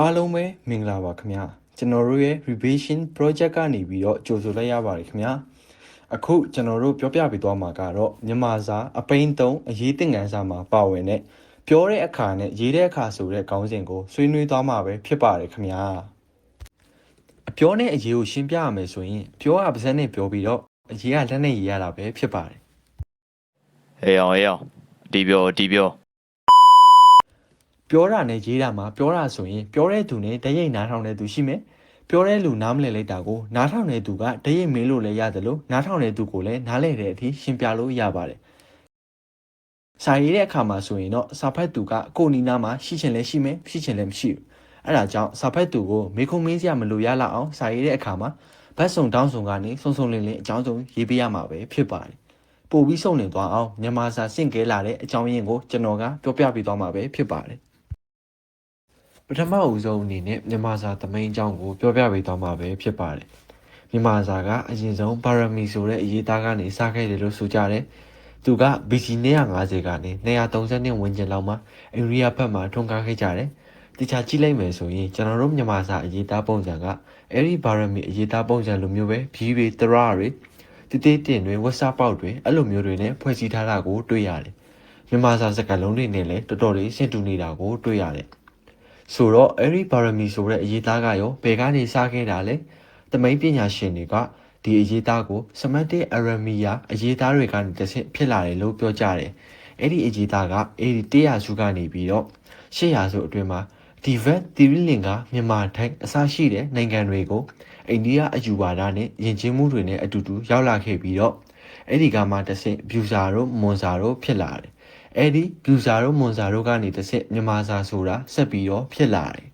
အားလုံးပဲမင်္ဂလာပါခင်ဗျာကျွန်တော်တို့ရဲ့ revision project ကနေပြီးတော့ကြိုဆိုလိုက်ရပါတယ်ခင်ဗျာအခုကျွန်တော်တို့ပြောပြပေးသွားမှာကတော့မြန်မာစာအပိန်းသုံးအရေးသင်ခန်းစာမှာပါဝင်တဲ့ပြောတဲ့အခါနဲ့ရေးတဲ့အခါဆိုတဲ့ခေါင်းစဉ်ကိုဆွေးနွေးသွားမှာပဲဖြစ်ပါတယ်ခင်ဗျာအပြောနဲ့အရေးကိုရှင်းပြရမယ်ဆိုရင်ပြောကပါဇက်နဲ့ပြောပြီးတော့အရေးကလက်နဲ့ရေးရတာပဲဖြစ်ပါတယ်ဟေးအောင်ဟေးအောင်ဒီပြောဒီပြော ပြောတာနဲ့ရေးတာမှာပြောတာဆိုရင်ပြောတဲ့သူနဲ့တရိပ်နားထောင်တဲ့သူရှိမယ်ပြောတဲ့လူနားမလည်လိုက်တာကိုနားထောင်တဲ့သူကတရိပ်မင်းလို့လည်းရတယ်လို့နားထောင်တဲ့သူကိုလည်းနားလည်တဲ့အထိရှင်းပြလို့ရပါတယ်စာရေးတဲ့အခါမှာဆိုရင်တော့စာဖတ်သူကကိုယ်နီနာမှာရှိချင်လဲရှိမယ်ရှိချင်လဲမရှိဘူးအဲ့ဒါကြောင့်စာဖတ်သူကိုမေခုံမင်းစရာမလိုရလောက်အောင်စာရေးတဲ့အခါမှာဘတ်စုံတောင်းစုံကနေစုံစုံလင်းလင်းအကြောင်းစုံရေးပေးရမှာပဲဖြစ်ပါတယ်ပို့ပြီးစုံလင်သွားအောင်မြန်မာစာစင့်ကဲလာတဲ့အကြောင်းရင်းကိုကျွန်တော်ကပြောပြပေးသွားမှာပဲဖြစ်ပါတယ် ပထမအဦးဆုံးအနေနဲ့မြန်မာစာသမိုင်းအကြောင်းကိုပြောပြပေးသွားမှာပဲဖြစ်ပါတယ်။မြန်မာစာကအရင်ဆုံးပါရမီဆိုတဲ့အရေးသားကနေစခဲ့တယ်လို့ဆိုကြတယ်။သူက BC 250ကနေ230ဝန်းကျင်လောက်မှာအိန္ဒိယဘက်မှာထွန်းကားခဲ့ကြတယ်။တခြားကြည့်လိုက်မယ်ဆိုရင်ကျွန်တော်တို့မြန်မာစာအရေးသားပုံစံကအဲ့ဒီပါရမီအရေးသားပုံစံလိုမျိုးပဲဘီးတွေတရတွေတည်တည်တင်တွေဝက်စာပေါက်တွေအဲ့လိုမျိုးတွေနဲ့ဖွဲ့စည်းထားတာကိုတွေ့ရတယ်။မြန်မာစာစကားလုံးတွေနဲ့လည်းတော်တော်လေးဆင်တူနေတာကိုတွေ့ရတယ်။ ဆိုတော့အဲ့ဒီပါရမီဆိုတဲ့အရေးသားကရောဘယ်ကနေစခဲ့တာလဲတမိန်ပညာရှင်တွေကဒီအရေးသားကိုစမတ်တစ်အရမီယာအရေးသားတွေကနေတစ်ဆင့်ဖြစ်လာတယ်လို့ပြောကြတယ်အဲ့ဒီအရေးသားကအဲ့ဒီ100စုကနေပြီးတော့800စုအတွင်းမှာဒီဗက်တီရီလင်ကမြန်မာထိုင်းအစရှိတဲ့နိုင်ငံတွေကိုအိန္ဒိယအယူဝါဒနဲ့ယဉ်ကျေးမှုတွေနဲ့အတူတူရောက်လာခဲ့ပြီးတော့အဲ့ဒီကမှတစ်ဆင့်ဘျူဇာတို့မွန်ဇာတို့ဖြစ်လာတယ် အဲ့ဒီဘျူဇာတို့မွန်ဇာတို့ကနေတစ်ဆက်မြန်မာစာဆိုတာဆက်ပြီးတော့ဖြစ်လာတယ်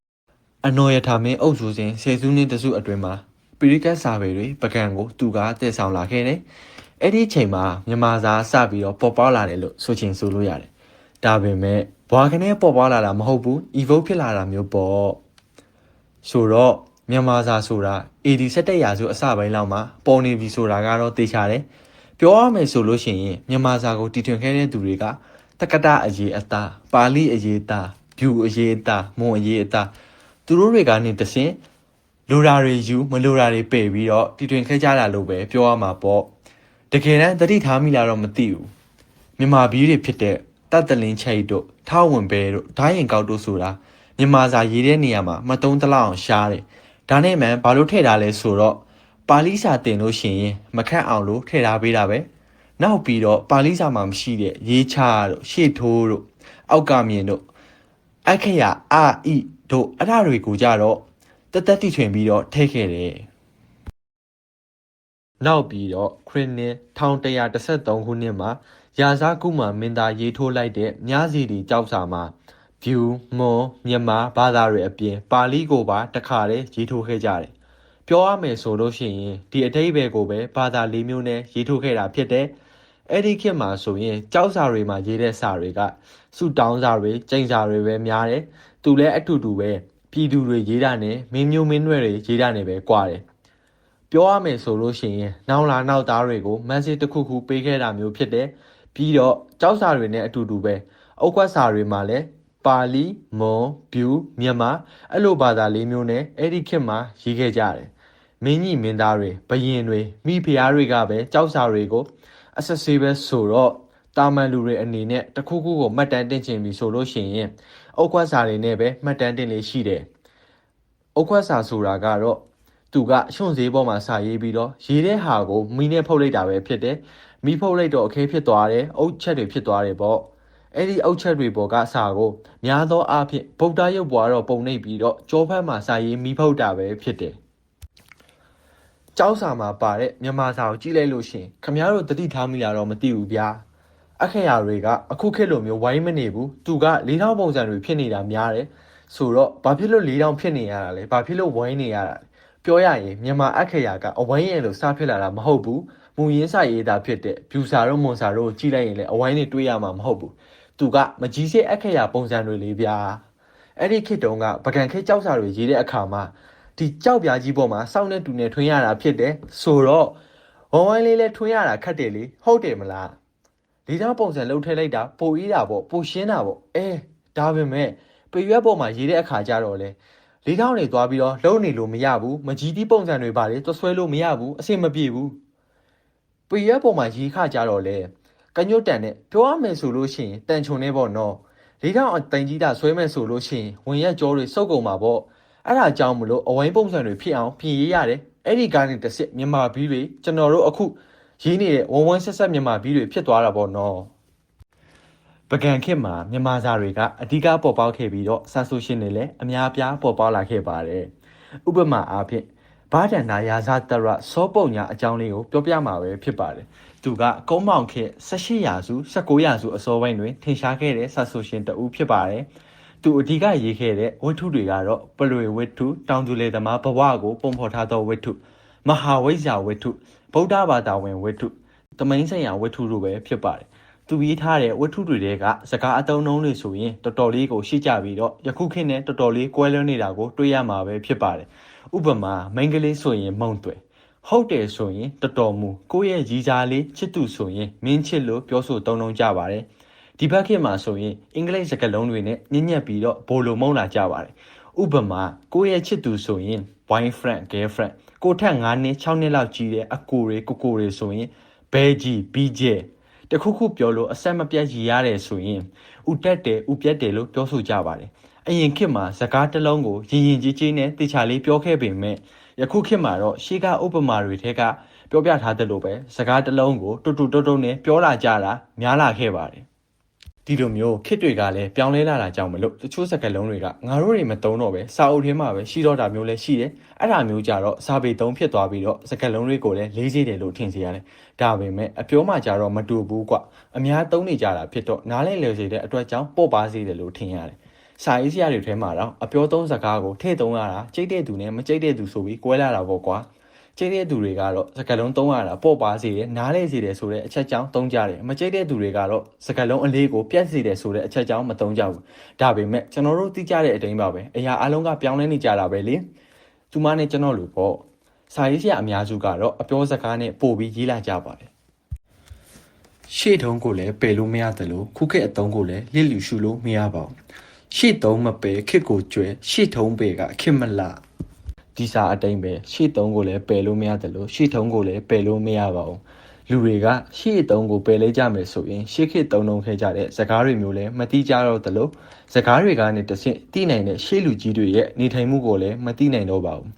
။အနော်ရထာမင်းအုပ်စုစဉ်ဆယ်စုနှစ်တစုအတွင်းမှာပိရိကတ်စာပေတွေပကံကိုသူကတည်ဆောင်လာခဲ့တယ်။အဲ့ဒီအချိန်မှာမြန်မာစာစပြီးတော့ပေါ်ပေါက်လာတယ်လို့ဆိုချင်ဆိုလို့ရတယ်။ဒါပေမဲ့ဘွာကနေပေါ်ပေါက်လာတာမဟုတ်ဘူး။ evoke ဖြစ်လာတာမျိုးပေါ့။ဆိုတော့မြန်မာစာဆိုတာ AD 17ရာစုအစပိုင်းလောက်မှာပေါ်နေပြီဆိုတာကတော့သိချတယ်။ ပြောရမယ်ဆိုလို့ရှိရင်မြန်မာစာကိုတည်ထွင်ခဲ့တဲ့သူတွေကတက္ကတအရေးအသားပါဠိအရေးအသားဘျူအရေးအသားမွန်အရေးအသားသူတို့တွေကနေတဆင်လိုရာတွေယူမလိုရာတွေပယ်ပြီးတော့တည်ထွင်ခဲ့ကြတာလို့ပဲပြောရမှာပေါ့တကယ်တမ်းတတိထားမိလားတော့မသိဘူးမြန်မာပြည်တွေဖြစ်တဲ့တတ်တလင်းချိတ်တို့ထောက်ဝင်ပဲတို့ဓာရင်ကောက်တို့ဆိုတာမြန်မာစာရေးတဲ့နေရာမှာမတုံးတလောက်အောင်ရှားတယ်ဒါနဲ့မှဘာလို့ထည့်ထားလဲဆိုတော့ ပါဠိစာတင်လို့ရှိရင်မခတ်အောင်လို့ထည့်ထားပေးတာပဲနောက်ပြီးတော့ပါဠိစာမှာမရှိတဲ့ရေးချတို့ရှေ့ထိုးတို့အောက်ကမြင်တို့အခရအာဣတို့အဲ့ဒါတွေကိုကြတော့တသက်တိထွင်ပြီးတော့ထည့်ခဲ့တယ်နောက်ပြီးတော့ခရစ်နှစ်1113ခုနှစ်မှာရာဇကုမာမင်းသားရေးထိုးလိုက်တဲ့မြားစီတီကြောက်စာမှာဗျူမွန်မြန်မာဘာသာတွေအပြင်ပါဠိကိုပါတခါတည်းရေးထိုးခဲ့ကြတယ် ပြောရမယ်ဆိုလို့ရှိရင်ဒီအတိတ်ပဲကိုပဲဘာသာလေးမျိုးနဲ့ရေးထုတ်ခဲ့တာဖြစ်တယ်။အဲ့ဒီခေတ်မှာဆိုရင်ကြောက်စာတွေမှာရေးတဲ့စာတွေကစုတောင်းစာတွေကျိန်စာတွေပဲများတယ်။သူလည်းအတူတူပဲပြည်သူတွေရေးတာနဲ့မင်းမျိုးမင်းနွယ်တွေရေးတာနဲ့ပဲကွာတယ်။ပြောရမယ်ဆိုလို့ရှိရင်နောက်လာနောက်သားတွေကို message တစ်ခုခုပေးခဲ့တာမျိုးဖြစ်တယ်။ပြီးတော့ကြောက်စာတွေနဲ့အတူတူပဲအုတ်ခွက်စာတွေမှာလည်းပါဠိမွန်ဘျူမြန်မာအဲ့လိုဘာသာလေးမျိုးနဲ့အဲ့ဒီခေတ်မှာရေးခဲ့ကြတယ်။ မင်းကြီးမင်းသားတွေဘယင်တွေမိဖုရားတွေကပဲကြောက်စာတွေကိုအဆက်ဆေးပဲဆိုတော့တာမန်လူတွေအနေနဲ့တစ်ခုခုကိုမှတ်တမ်းတင်ချင်ပြီဆိုလို့ရှိရင်အုတ်ခွက်စာတွေနဲ့ပဲမှတ်တမ်းတင်လေးရှိတယ်။အုတ်ခွက်စာဆိုတာကတော့သူကရှွန့်ဈေးပေါ်မှာစာရေးပြီးတော့ရေးတဲ့ဟာကိုမီးနဲ့ဖုတ်လိုက်တာပဲဖြစ်တယ်။မီးဖုတ်လိုက်တော့အခဲဖြစ်သွားတယ်။အုတ်ချက်တွေဖြစ်သွားတယ်ပေါ့။အဲ့ဒီအုတ်ချက်တွေပေါ်ကစာကိုများသောအားဖြင့်ဗုဒ္ဓရုပ်ပွားတော့ပုံနှိပ်ပြီးတော့ကြောဖက်မှာစာရေးမီးဖုတ်တာပဲဖြစ်တယ်။ ကြောက်စာမှာပါတဲ့မြန်မာစာကိုကြည့်လိုက်လို့ရှရင်ခမရတို့တတိထားမိလားတော့မသိဘူးဗျာအခရာတွေကအခုခေတ်လိုမျိုးဝိုင်းမနေဘူးသူက၄000ပုံစံတွေဖြစ်နေတာများတယ်ဆိုတော့ဘာဖြစ်လို့၄000ဖြစ်နေရတာလဲဘာဖြစ်လို့ဝိုင်းနေရတာလဲပြောရရင်မြန်မာအခရာကအဝိုင်းရင်လို့စဖြစ်လာတာမဟုတ်ဘူးမူရင်းစာရေးတာဖြစ်တဲ့ဗျူစာတို့မွန်စာတို့ကိုကြည့်လိုက်ရင်လည်းအဝိုင်းတွေတွေးရမှာမဟုတ်ဘူးသူကမကြီးစေးအခရာပုံစံတွေလေးဗျာအဲ့ဒီခေတ်တုန်းကပကံခေတ်ကြောက်စာတွေရေးတဲ့အခါမှာ ဒီကြောက်ပြားကြီးပေါ်မှာစောင့်နေတူနေထွင်းရတာဖြစ်တယ်ဆိုတော့ဝမ်ဝိုင်းလေးလဲထွင်းရတာခက်တယ်လေဟုတ်တယ်မလားလေးသားပုံစံလှုပ်ထည့်လိုက်တာပိုအေးတာပေါ့ပိုရှင်းတာပေါ့အဲဒါပေမဲ့ပေရွက်ပေါ်မှာရေးတဲ့အခါကျတော့လေလေးထောင်တွေသွားပြီးတော့လုံနေလို့မရဘူးမကြီးတီးပုံစံတွေပါလေသွဆွဲလို့မရဘူးအဆင်မပြေဘူးပေရွက်ပေါ်မှာရေးခါကြတော့လေကညွတ်တန်နဲ့ပြောရမယ်ဆိုလို့ရှိရင်တန်ချုံနေပေါ့နော်လေးထောင်အတိုင်ကြီးတာဆွဲမယ်ဆိုလို့ရှိရင်ဝင်ရက်ကြောတွေစုပ်ကုန်မှာပေါ့ အဲ့ဒါကြောင့်မလို့အဝိုင်းပုံစံတွေဖြစ်အောင်ပြင်ရေးရတယ်အဲ့ဒီကားနဲ့တစ်စစ်မြန်မာဘီးတွေကျွန်တော်တို့အခုရေးနေတဲ့ဝဝန်းဆက်ဆက်မြန်မာဘီးတွေဖြစ်သွားတာပေါ့နော်ပကံခေတ်မှာမြန်မာစာတွေကအဓိကပေါ်ပေါက်ခဲ့ပြီးတော့ဆာဆိုရှင်တွေလည်းအများအပြားပေါ်ပေါက်လာခဲ့ပါတယ်။ဥပမာအားဖြင့်ဘာဒန္နာရာဇတရစောပုံညာအကြောင်းလေးကိုပြောပြမှာပဲဖြစ်ပါတယ်။သူကကုန်းမောင်ခေတ်18ရာစု19ရာစုအစောပိုင်းတွင်ထင်ရှားခဲ့တဲ့ဆာဆိုရှင်တဦးဖြစ်ပါတယ်။ သူအဓိကရေးခဲ့တဲ့ဝတ္ထုတွေကတော့ပလွေဝတ္ထုတောင်သူလေသမားဘဝကိုပုံဖော်ထားသောဝတ္ထုမဟာဝိဇ္ဇာဝတ္ထုဗုဒ္ဓဘာသာဝင်ဝတ္ထုသမိန်ဆိုင်ရာဝတ္ထုတို့ပဲဖြစ်ပါတယ်။သူရေးထားတဲ့ဝတ္ထုတွေတဲကစကားအတုံးလုံးတွေဆိုရင်တော်တော်လေးကိုရှိကြပြီးတော့ယခုခေတ်နဲ့တော်တော်လေးကွဲလွဲနေတာကိုတွေ့ရမှာပဲဖြစ်ပါတယ်။ဥပမာမိန်းကလေးဆိုရင်မုံတွေဟုတ်တယ်ဆိုရင်တော်တော်မူကိုယ့်ရဲ့ရီစားလေးချစ်သူဆိုရင်မင်းချစ်လို့ပြောဆိုတုံးလုံးကြပါတယ်။ ဒီဘက်ခေတ်မှာဆိုရင်အင်္ဂလိပ်စကားလုံးတွေနဲ့ညံ့ညက်ပြီးတော့ဘိုလိုမုံလာကြပါတယ်။ဥပမာကိုယ့်ရဲ့ချစ်သူဆိုရင် boyfriend girlfriend ကိုယ့်ထက်9နှစ်6နှစ်လောက်ကြီးတဲ့အကိုတွေကိုကိုတွေဆိုရင်ဘဲကြီး BJ တခုခုပြောလို့အဆက်မပြတ်ရည်ရတယ်ဆိုရင်ဥတက်တယ်ဥပြက်တယ်လို့ပြောဆိုကြပါတယ်အရင်ခေတ်မှာစကားတစ်လုံးကိုရင်ရင်ကြီးကြီးနဲ့တေချာလေးပြောခဲ့ပေမဲ့ယခုခေတ်မှာတော့ရှေးကဥပမာတွေထဲကပြောပြထားသလိုပဲစကားတစ်လုံးကိုတူတူတုတ်တုတ်နဲ့ပြောလာကြတာများလာခဲ့ပါတယ် ဒီလိုမျိုးခေတ်တွေကလည်းပြောင်းလဲလာတာကြောင့်မလို့တချို့စကားလုံးတွေကငါတို့တွေမတုံးတော့ပဲစာအုပ်ထဲမှာပဲရှိတော့တာမျိုးလည်းရှိတယ်အဲ့ဒါမျိုးကြတော့စာပေသုံးဖြစ်သွားပြီးတော့စကားလုံးတွေကိုလည်းလေးစေးတယ်လို့ထင်စီရတယ်ဒါပေမဲ့အပြောမှကြတော့မတူဘူးကွအများသုံးနေကြတာဖြစ်တော့နားလဲလည်စေတဲ့အတွက်ကြောင့်ပေါ့ပါစေတယ်လို့ထင်ရတယ်စာရေးစရာတွေထဲမှာတော့အပြောသုံးစကားကိုထည့်သုံးရတာကြိတ်တဲ့သူနဲ့မကြိတ်တဲ့သူဆိုပြီးကွဲလာတာပေါ့ကွာ ကြိတ်တဲ့သူတွေကတော့စကားလုံးသုံးရတာပေါ့ပါစေတယ်နားလဲစေတယ်ဆိုတဲ့အချက်ကြောင့်သုံးကြတယ်မကြိတ်တဲ့သူတွေကတော့စကားလုံးအလေးကိုပြတ်စေတယ်ဆိုတဲ့အချက်ကြောင့်မသုံးကြဘူးဒါပေမဲ့ကျွန်တော်တို့သိကြတဲ့အတိုင်းပါပဲအရာအလုံးကပြောင်းလဲနေကြတာပဲလေသူမနဲ့ကျွန်တော်လူပေါ့စာရေးစရာအများစုကတော့အပြောစကားနဲ့ပို့ပြီးရေးလာကြပါတယ်ရှေ့တုံးကိုလည်းပယ်လို့မရတယ်လို့ခုခေတ်အတုံးကိုလည်းလစ်လူရှုလို့မရပါဘူးရှေ့တုံးမပယ်ခစ်ကိုကျွဲရှေ့ထုံးပယ်ကခစ်မလာ ဒီစာအတိုင်းပဲရှေ့တုံးကိုလည်းပယ်လို့မရတယ်လို့ရှေ့ထုံးကိုလည်းပယ်လို့မရပါဘူးလူတွေကရှေ့တုံးကိုပယ်လိုက်ကြမယ်ဆိုရင်ရှေ့ခေတ်တုံးတုံးခဲ့ကြတဲ့စကားတွေမျိုးလည်းမတိကြတော့သလိုစကားတွေကနေတဆင့်တိနိုင်တဲ့ရှေ့လူကြီးတွေရဲ့နေထိုင်မှုကိုလည်းမတိနိုင်တော့ပါဘူး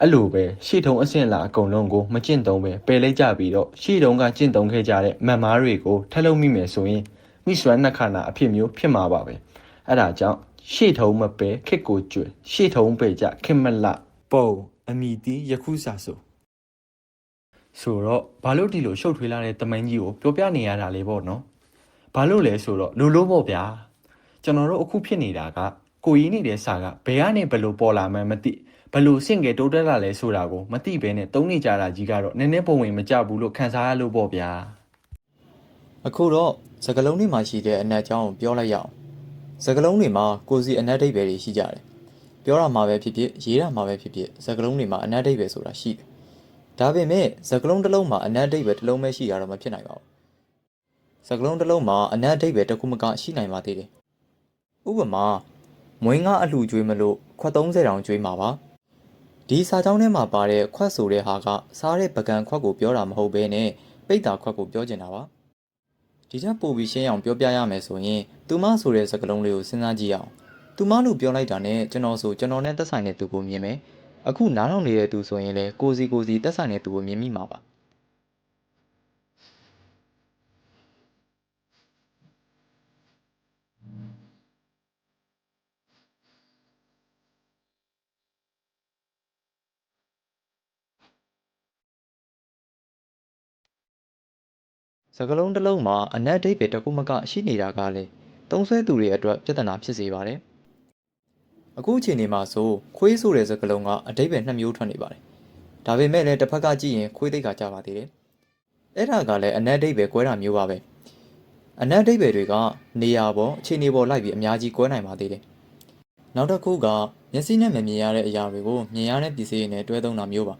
အဲ့လိုပဲရှေ့ထုံးအဆင့်လာအကုန်လုံးကိုမကျင့်သုံးပဲပယ်လိုက်ကြပြီးတော့ရှေ့တုံးကကျင့်သုံးခဲ့ကြတဲ့မန်မားတွေကိုထပ်လုပ်မိမယ်ဆိုရင်မိစွမ်းနှစ်ခါနာအဖြစ်မျိုးဖြစ်မှာပါပဲအဲ့ဒါကြောင့်ရှေ့ထုံးမပယ်ခစ်ကိုကျွတ်ရှေ့ထုံးပယ်ကြခစ်မလ ပုံအမိတီယခုစာဆိုဆိုတော့ဘာလို့ဒီလိုရှုပ်ထွေးလာတဲ့တမန်ကြီးကိုပြောပြနေရတာလေပေါ့နော်ဘာလို့လဲဆိုတော့လိုလိုပေါ့ဗျာကျွန်တော်တို့အခုဖြစ်နေတာကကိုကြီးနေတဲ့စာကဘယ်ကနေဘယ်လိုပေါ်လာမှန်းမသိဘယ်လို့စင့်ငယ်တိုးတက်လာလဲဆိုတာကိုမသိဘဲနဲ့တုံးနေကြတာကြီးကတော့နည်းနည်းပုံဝင်မကြဘူးလို့ခံစားရလို့ပေါ့ဗျာအခုတော့စကလုံးတွေမှာရှိတဲ့အနက်အကြောင်းကိုပြောလိုက်ရအောင်စကလုံးတွေမှာကိုယ်စီအနက်ဒိတ်ပဲတွေရှိကြတယ် ပြောရမှာပဲဖြစ်ဖြစ်ရေးရမှာပဲဖြစ်ဖြစ်စကလုံးတွေမှာအနက်ဒိတ်ပဲဆိုတာရှိတယ်ဒါပေမဲ့စကလုံးတစ်လုံးမှာအနက်ဒိတ်ပဲတစ်လုံးပဲရှိရတော့မဖြစ်နိုင်ပါဘူးစကလုံးတစ်လုံးမှာအနက်ဒိတ်ပဲတစ်ခုမကရှိနိုင်ပါသေးတယ်ဥပမာမွေးငါအလှကျွေးမလို့ခွက်30တောင်ကျွေးမှာပါဒီစာကြောင်းထဲမှာပါတဲ့ခွက်ဆိုတဲ့ဟာကစားတဲ့ပကံခွက်ကိုပြောတာမဟုတ်ဘဲနဲ့ပိတ်တာခွက်ကိုပြောချင်တာပါဒီချက်ပို့ပြီးရှင်းအောင်ပြောပြရမယ်ဆိုရင်သူမဆိုတဲ့စကားလုံးလေးကိုစဉ်းစားကြည့်အောင် သူမလို့ပြောလိုက်တာနဲ့ကျွန်တော်ဆိုကျွန်တော်နဲ့သက်ဆိုင်တဲ့သူကိုမြင်မယ်အခုနားထောင်နေတဲ့သူဆိုရင်လည်းကိုစီကိုစီသက်ဆိုင်တဲ့သူကိုမြင်မိမှာပါစကားလုံးတစ်လုံးမှာအနက်ဒိတ်ပဲတစ်ခုမကရှိနေတာကလည်းသုံးဆွဲသူတွေအတွက်ပြဿနာဖြစ်စေပါတယ် အခုအချိန်ဒီမှာဆိုခွေးဆိုတဲ့စကားလုံးကအတိတ်ပဲနှစ်မျိုးထွက်နေပါတယ်ဒါပေမဲ့လည်းတစ်ဖက်ကကြည့်ရင်ခွေးသိက္ခာကြပါသေးတယ်အဲ့ဒါကလည်းအနက်ဒိတ်ပဲကွဲတာမျိုးပါပဲအနက်ဒိတ်ပဲတွေကနေရာပေါ်အခြေအနေပေါ်လိုက်ပြီးအများကြီးကွဲနိုင်ပါသေးတယ်နောက်တစ်ခုကမျက်စိနဲ့မမြင်ရတဲ့အရာတွေကိုမြင်ရတဲ့ပစ္စည်းတွေနဲ့တွဲသုံးတာမျိုးပါ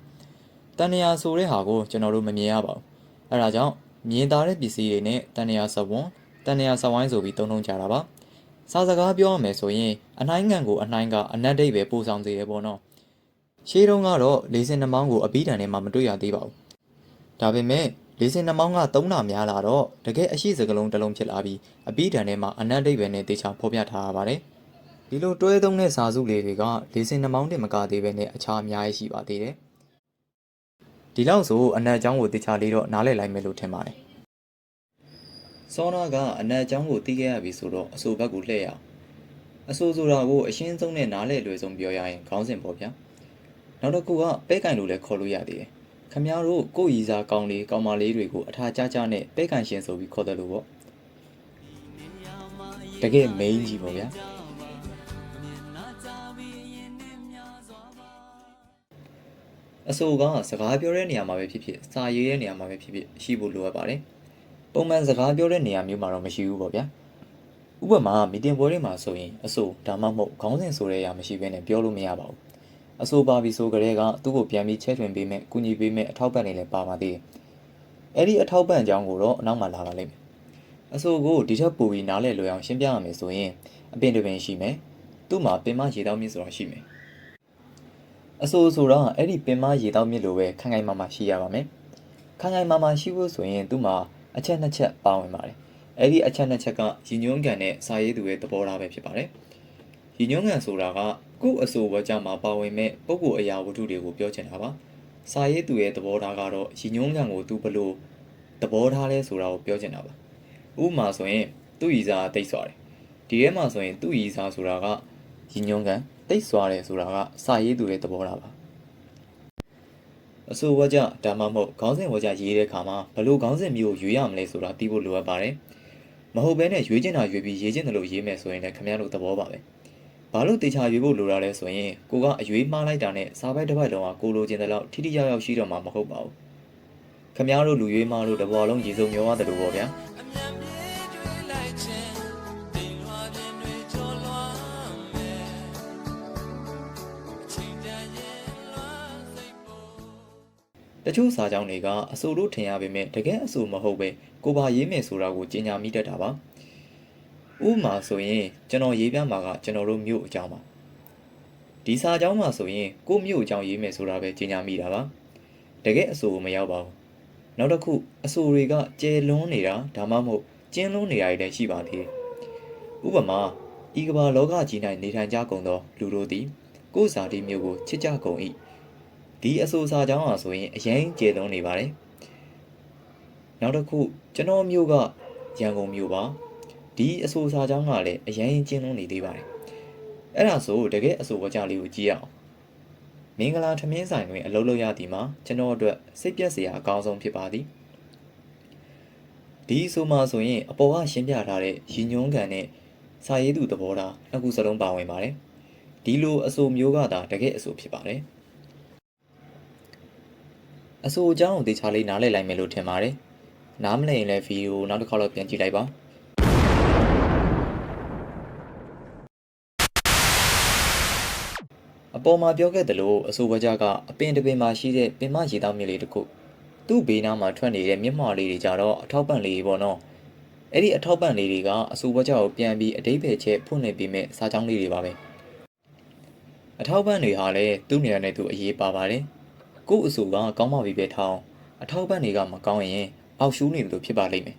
တန်နေရာဆိုတဲ့ဟာကိုကျွန်တော်တို့မမြင်ရပါဘူးအဲ့ဒါကြောင့်မြင်သာတဲ့ပစ္စည်းတွေနဲ့တန်နေရာစဝွန်တန်နေရာစဝိုင်းဆိုပြီးသုံးနှုံကြတာပါ စာစကားပြောရမယ်ဆိုရင်အနှိုင်းငံကိုအနှိုင်းကအနက်ဒိတ်ပဲပို့ဆောင်သေးတယ်ပေါ့နော်ရှေးတုန်းကတော့လေးစင်နှမောင်းကိုအပီးတန်ထဲမှာမတွေ့ရသေးပါဘူးဒါပေမဲ့လေးစင်နှမောင်းကသုံးတာများလာတော့တကယ်အရှိစကလုံးတစ်လုံးဖြစ်လာပြီးအပီးတန်ထဲမှာအနက်ဒိတ်ပဲနဲ့တေချာဖော်ပြထားရပါတယ်ဒီလိုတွဲသုံးတဲ့စာစုလေးတွေကလေးစင်နှမောင်းတင်မကသေးပဲနဲ့အခြားအများကြီးရှိပါသေးတယ်ဒီလောက်ဆိုအနက်အကြောင်းကိုတေချာလေးတော့နားလည်လိုက်မယ်လို့ထင်ပါတယ် စောနာကအနက်အကြောင်းကိုသိခဲ့ရပြီဆိုတော့အဆိုဘက်ကိုလှည့်ရအောင်အဆိုဆိုတာကိုအရှင်းဆုံးနဲ့နားလည်လွယ်ဆုံးပြောရရင်ခေါင်းစဉ်ပေါ့ဗျာနောက်တစ်ခုကပဲကင်လို့လည်းခေါ်လို့ရသေးတယ်ခမများတို့ကိုယ့်ရီစာကောင်းလေးကောင်းမလေးတွေကိုအထာကြကြနဲ့ပဲကင်ရှင်ဆိုပြီးခေါ်တယ်လို့ပေါ့တကယ် main ကြီးပေါ့ဗျာအဆိုကစကားပြောတဲ့နေရာမှာပဲဖြစ်ဖြစ်စာရေးတဲ့နေရာမှာပဲဖြစ်ဖြစ်ရှိဖို့လိုအပ်ပါတယ် ပုံမှန်စကားပြောတဲ့နေရာမျိုးမှာတော့မရှိဘူးပေါ့ဗျာဥပမာမီတင်ပွဲတွေမှာဆိုရင်အဆိုဒါမှမဟုတ်ခေါင်းစဉ်ဆိုတဲ့အရာမရှိဘဲနဲ့ပြောလို့မရပါဘူးအဆိုပါပြီဆိုကြတဲ့ကသူ့ကိုပြန်ပြီးချဲထွင်ပေးမယ်ကုညီပေးမယ်အထောက်ပံ့နေလည်းပါပါသေးတယ်အဲ့ဒီအထောက်ပံ့အကြောင်းကိုတော့အနောက်မှာလာပါလိမ့်မယ်အဆိုကိုဒီထက်ပိုပြီးနားလည်လွယ်အောင်ရှင်းပြရမယ်ဆိုရင်အပင်တစ်ပင်ရှိမယ်သူ့မှာပင်မရေတောင်းမြစ်ဆိုတာရှိမယ်အဆိုဆိုတာအဲ့ဒီပင်မရေတောင်းမြစ်လိုပဲခိုင်ခိုင်မာမာရှိရပါမယ်ခိုင်ခိုင်မာမာရှိဖို့ဆိုရင်သူ့မှာ အချက်နှစ်ချက်ပါဝင်ပါတယ်။အဲ့ဒီအချက်နှစ်ချက်ကရည်ညွှန်းကန်နဲ့စာရေးသူရဲ့သဘောထားပဲဖြစ်ပါတယ်။ရည်ညွှန်းကန်ဆိုတာကကိုယ့်အဆိုဝါကြမှာပါဝင်မဲ့ပုဂ္ဂိုလ်အရာဝတ္ထုတွေကိုပြောချင်တာပါ။စာရေးသူရဲ့သဘောထားကတော့ရည်ညွှန်းကန်ကိုသူဘလို့သဘောထားလဲဆိုတာကိုပြောချင်တာပါ။ဥပမာဆိုရင်သူ့ရည်စားတိတ်စွာတယ်။ဒီထဲမှာဆိုရင်သူ့ရည်စားဆိုတာကရည်ညွှန်းကန်တိတ်စွာတယ်ဆိုတာကစာရေးသူရဲ့သဘောထားပါ။ အဆိုဝါကြဒါမှမဟုတ်ခေါင်းစဉ်ဝါကြရေးတဲ့အခါမှာဘလို့ခေါင်းစဉ်မျိုးကိုရွေးရမလဲဆိုတာသိဖို့လိုအပ်ပါတယ်။မဟုတ်ဘဲနဲ့ရွေးချင်တာရွေးပြီးရေးချင်တယ်လို့ရေးမယ်ဆိုရင်လည်းခင်ဗျားတို့သဘောပါပဲ။ဘာလို့တေချာရွေးဖို့လိုတာလဲဆိုရင်ကိုကအရွေးမှားလိုက်တာနဲ့စားပိုက်တစ်ပိုက်လုံးကကိုလိုချင်တဲ့လောက်ထိထိရောက်ရောက်ရှိတော့မှာမဟုတ်ပါဘူး။ခင်ဗျားတို့လူရွေးမှားလို့တစ်ဘောလုံးရေစုံမျောရတယ်လို့ပေါ့ဗျာ။ တချို့စာကြောင်းတွေကအဆိုလို့ထင်ရပေမဲ့တကယ်အဆိုမဟုတ်ပဲကိုပါရေးမယ်ဆိုတာကိုကြီးညာမိတတ်တာပါဥပမာဆိုရင်ကျွန်တော်ရေးပြမှာကကျွန်တော်တို့မြို့အကြောင်းပါဒီစာကြောင်းမှာဆိုရင်ကိုမြို့အကြောင်းရေးမယ်ဆိုတာပဲကြီးညာမိတာပါတကယ်အဆိုမရောက်ပါဘူးနောက်တစ်ခုအဆိုတွေကကျယ်လွန်းနေတာဒါမှမဟုတ်ကျင်းလွန်းနေတာတွေလည်းရှိပါသေးတယ်ဥပမာဤကမ္ဘာလောကကြီး၌နေထိုင်ကြကုန်သောလူတို့သည်ကိုယ်စာဒီမျိုးကိုချစ်ကြကုန်၏ ဒီအဆိုစာကြောင်းဟာဆိုရင်အရင်ကျယ်လွန်းနေပါတယ်နောက်တစ်ခုကျွန်တော်မျိုးကရန်ကုန်မျိုးပါဒီအဆိုစာကြောင်းကလည်းအရင်ကျင်းလွန်းနေသေးပါတယ်အဲ့ဒါဆိုတကယ်အဆိုဝကြလေးကိုကြည့်ရအောင်မင်္ဂလာထမင်းဆိုင်တွင်အလုပ်လုပ်ရသည်မှာကျွန်တော်အတွက်စိတ်ပြက်စရာအကောင်းဆုံးဖြစ်ပါသည်ဒီဆိုမှဆိုရင်အပေါ်ကရှင်းပြထားတဲ့ရည်ညွှန်းခံနဲ့စာရေးသူသဘောထားနှစ်ခုစလုံးပါဝင်ပါတယ်ဒီလိုအဆိုမျိုးကသာတကယ်အဆိုဖြစ်ပါတယ် အဆိုအကြောင်းကိုတေချာလေးနားလည်လိုက်မယ်လို့ထင်ပါတယ်နားမလည်ရင်လည်းဗီဒီယိုနောက်တစ်ခါတော့ပြန်ကြည့်လိုက်ပါအပေါ်မှာပြောခဲ့သလိုအဆိုဝကြကအပင်တစ်ပင်မှာရှိတဲ့ပင်မရေတောင်းမြစ်လေးတစ်ခုသူ့ဘေးနားမှာထွက်နေတဲ့မြစ်မော်လေးတွေကြတော့အထောက်ပံ့လေးတွေပေါ့နော်အဲ့ဒီအထောက်ပံ့လေးတွေကအဆိုဝကြကိုပြန်ပြီးအတိတ်ပဲချက်ဖွင့်နေပြီးမဲ့စာကြောင်းလေးတွေပါပဲအထောက်ပံ့တွေဟာလည်းသူ့နေရာနဲ့သူအရေးပါပါတယ် ကို့အဆိုကကောင်းမှပြီပဲထောင်းအထောက်ပံ့တွေကမကောင်းရင်အောက်ရှူးနေတယ်လို့ဖြစ်ပါလိမ့်မယ်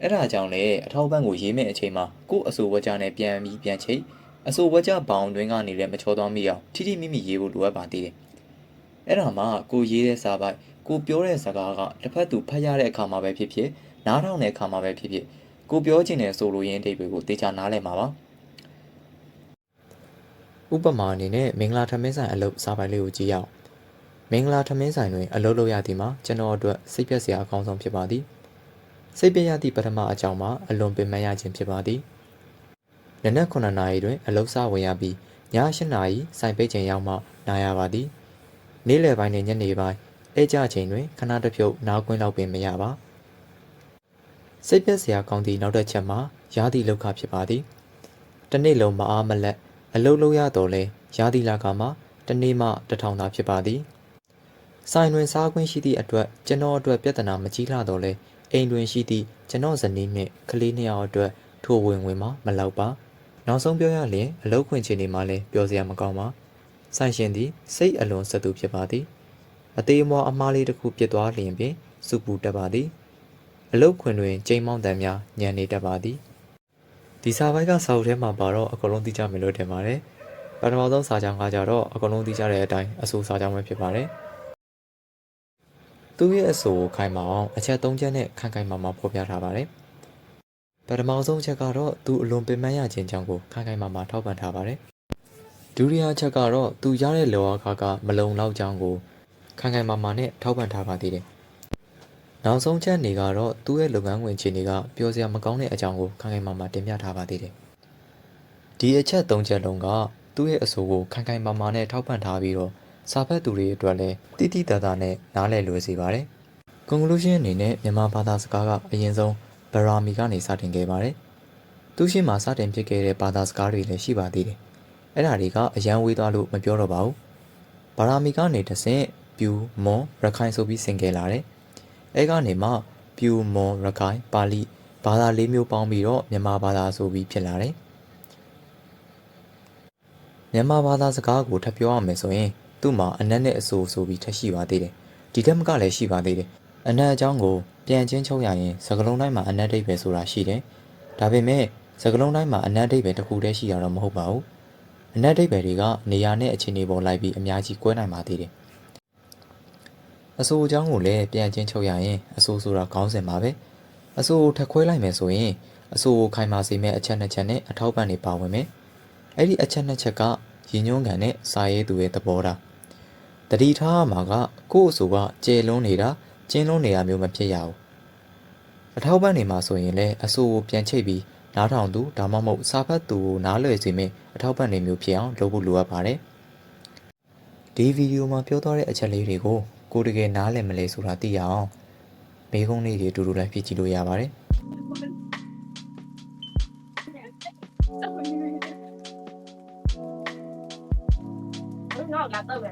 အဲ့ဒါကြောင့်လေအထောက်ပံ့ကိုရေးမဲ့အချိန်မှာကို့အဆိုဝကြနဲ့ပြန်ပြီးပြန်ချိတ်အဆိုဝကြဘောင်တွင်းကနေလည်းမချောသွားမိအောင်ထိထိမိမိရေးဖို့လိုအပ်ပါသေးတယ်အဲ့ဒါမှကိုရေးတဲ့စာပိုက်ကိုပြောတဲ့စကားကတစ်ဖက်သူဖတ်ရတဲ့အခါမှာပဲဖြစ်ဖြစ်နားထောင်တဲ့အခါမှာပဲဖြစ်ဖြစ်ကိုပြောချင်တဲ့ဆိုလိုရင်းအဓိပ္ပာယ်ကိုတေချာနားလည်မှာပါ ဥပမာအနေနဲ့မင်္ဂလာထမင်းဆိုင်အလုပ်စာပိုင်လေးကိုကြည့်ရအောင်မင်္ဂလာထမင်းဆိုင်တွင်အလုပ်လုပ်ရသည်မှာကျွန်တော်အတွက်စိတ်ပြက်စရာအကောင်းဆုံးဖြစ်ပါသည်စိတ်ပြက်ရသည့်ပထမအကြောင်းမှာအလွန်ပင်ပန်းရခြင်းဖြစ်ပါသည်နနက်9နာရီတွင်အလုပ်စဝင်ရပြီးည8နာရီဆိုင်ပိတ်ချိန်ရောက်မှနားရပါသည်နေ့လယ်ပိုင်းနဲ့ညနေပိုင်းအဲကြချိန်တွင်ခဏတစ်ဖြုတ်နားကွင်းလောက်ပင်မရပါစိတ်ပြက်စရာကောင်းသည့်နောက်တစ်ချက်မှာရာသီလောက်ခဖြစ်ပါသည်တစ်နေ့လုံးမအားမလက် အလုပ်လုပ်ရတော့လဲရာသီလာကမှာတစ်နေ့မှတစ်ထောင်သာဖြစ်ပါသည်ဆိုင်တွင်စားခွင့်ရှိသည့်အတွက်ကျွန်တော်အတွက်ပြဿနာမကြီးလာတော့လဲအိမ်တွင်ရှိသည့်ကျွန်တော်ဇနီးနှင့်ကလေးနှစ်ယောက်အတွက်ထိုဝင်ဝင်မှာမလောက်ပါနောက်ဆုံးပြောရလျင်အလောက်ခွင့်ချင်နေမှလည်းပြောစရာမကောင်းပါဆိုင်ရှင်သည်စိတ်အလွန်ဆက်သူဖြစ်ပါသည်အသေးအမွားအမားလေးတစ်ခုပြစ်သွားလျင်ပင်စုပူတက်ပါသည်အလောက်ခွင့်တွင်ကျိန်းမောင်းတန်များညံနေတတ်ပါသည် ဒီစာပိုက်ကစာအုပ်ထဲမှာပါတော့အကုန်လုံးသိကြမယ်လို့ထင်ပါတယ်ပထမဆုံးစာကြောင်းကကြတော့အကုန်လုံးသိကြတဲ့အတိုင်းအဆိုစာကြောင်းပဲဖြစ်ပါတယ်သူ့ရဲ့အဆိုကိုခိုင်မာအောင်အချက်၃ချက်နဲ့ခိုင်ခိုင်မာမာဖော်ပြထားပါတယ်။ပထမဆုံးအချက်ကတော့သူအလွန်ပင်ပန်းရခြင်းကြောင့်ကိုခိုင်ခိုင်မာမာထောက်ပံ့ထားပါတယ်။ဒုတိယအချက်ကတော့သူရတဲ့လောအားကမလုံလောက်ကြောင်းကိုခိုင်ခိုင်မာမာနဲ့ထောက်ပံ့ထားပါသေးတယ်။ နောက်ဆုံးချက်နေကတော့သူ့ရဲ့လုပ်ငန်းဝင်ခြေနေကပျော်စရာမကောင်းတဲ့အကြောင်းကိုခိုင်ခိုင်မာမာတင်ပြထားပါသေးတယ်။ဒီအချက်၃ချက်လုံးကသူ့ရဲ့အဆိုကိုခိုင်ခိုင်မာမာနဲ့ထောက်ပံ့ထားပြီးတော့စာဖတ်သူတွေအတွက်လည်းတိတိတတ်တာနဲ့နားလည်လွယ်စေပါတယ်။ conclusion အနေနဲ့မြန်မာဘာသာစကားကအရင်ဆုံးဗရာမီကနေစတင်ခဲ့ပါတယ်။သူရှိမှစတင်ဖြစ်ခဲ့တဲ့ဘာသာစကားတွေလည်းရှိပါသေးတယ်။အဲ့ဒါတွေကအရန်ဝေးသွားလို့မပြောတော့ပါဘူး။ဗရာမီကနေတဆင့်ပြူမွန်ရခိုင်ဆိုပြီးဆင်ခဲ့လာတယ်။ အဲကနေမှပြူမွန်ရခိုင်ပါဠိဘာသာလေးမျိုးပေါင်းပြီးတော့မြန်မာဘာသာဆိုပြီးဖြစ်လာတယ်။မြန်မာဘာသာစကားကိုထပ်ပြောရမယ်ဆိုရင်သူ့မှာအနက်နဲ့အဆိုဆိုပြီးထပ်ရှိပါသေးတယ်။ဒီတက်မကလည်းရှိပါသေးတယ်။အနက်အကြောင်းကိုပြန်ချင်းချုပ်ရရင်စကလုံးတိုင်းမှာအနက်ဒိတ်ပဲဆိုတာရှိတယ်။ဒါပေမဲ့စကလုံးတိုင်းမှာအနက်ဒိတ်ပဲတစ်ခုတည်းရှိရတော့မဟုတ်ပါဘူး။အနက်ဒိတ်ပဲတွေကနေရာနဲ့အခြေအနေပေါ်လိုက်ပြီးအများကြီးကွဲနိုင်ပါသေးတယ်။ အဆိုအကြောင်းကိုလည်းပြန်ချင်းချုပ်ရရင်အဆိုဆိုတာခေါင်းစဉ်ပါပဲ။အဆိုကိုထပ်ခွဲလိုက်မယ်ဆိုရင်အဆိုကိုခိုင်မာစေမဲ့အချက်နှစ်ချက်နဲ့အထောက်ပံ့တွေပါဝင်မယ်။အဲ့ဒီအချက်နှစ်ချက်ကရည်ညွှန်းခံတဲ့စာရေးသူရဲ့သဘောထားတတိထားမှာကကိုယ့်အဆိုကကျေလွန်းနေတာကျင်းလွန်းနေတာမျိုးမဖြစ်ရဘူးအထောက်ပံ့နေမှာဆိုရင်လည်းအဆိုကိုပြန်ချိတ်ပြီးနားထောင်သူဒါမှမဟုတ်စာဖတ်သူကိုနားလည်စေမယ့်အထောက်ပံ့နေမျိုးဖြစ်အောင်လုပ်ဖို့လိုအပ်ပါတယ်ဒီဗီဒီယိုမှာပြောသွားတဲ့အချက်လေးတွေကို ကိုယ်တကယ်နားလည်မလဲဆိုတာသိရအောင်မေးခွန်းလေးတွေအတူတူလိုက်ဖြည့်ကြည့်လို့ရပါတယ် Lúc nó là tôi về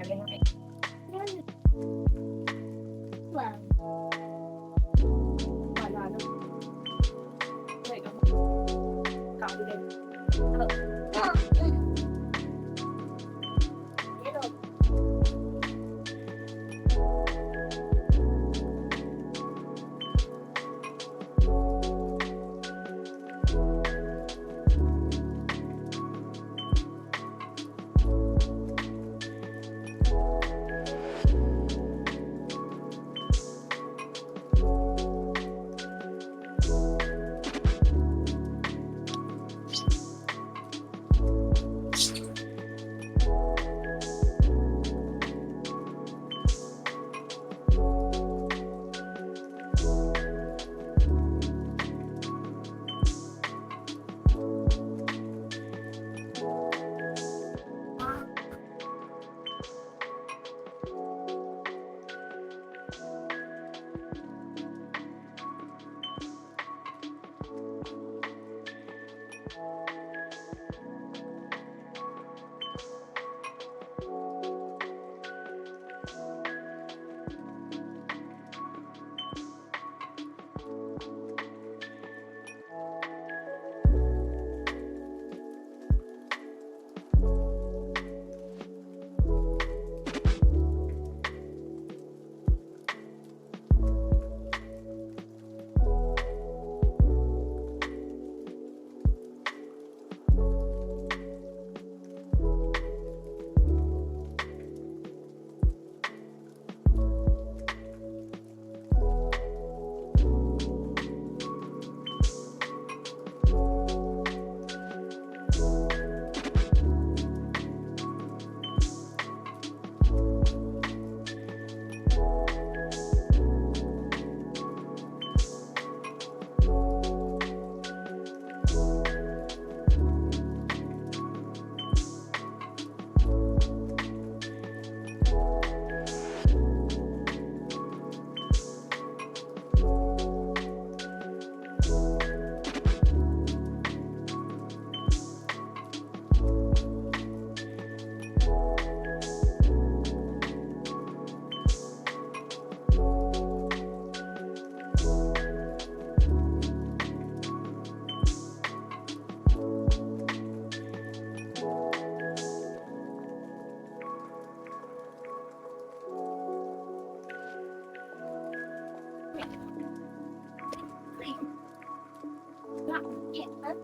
え、何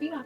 今？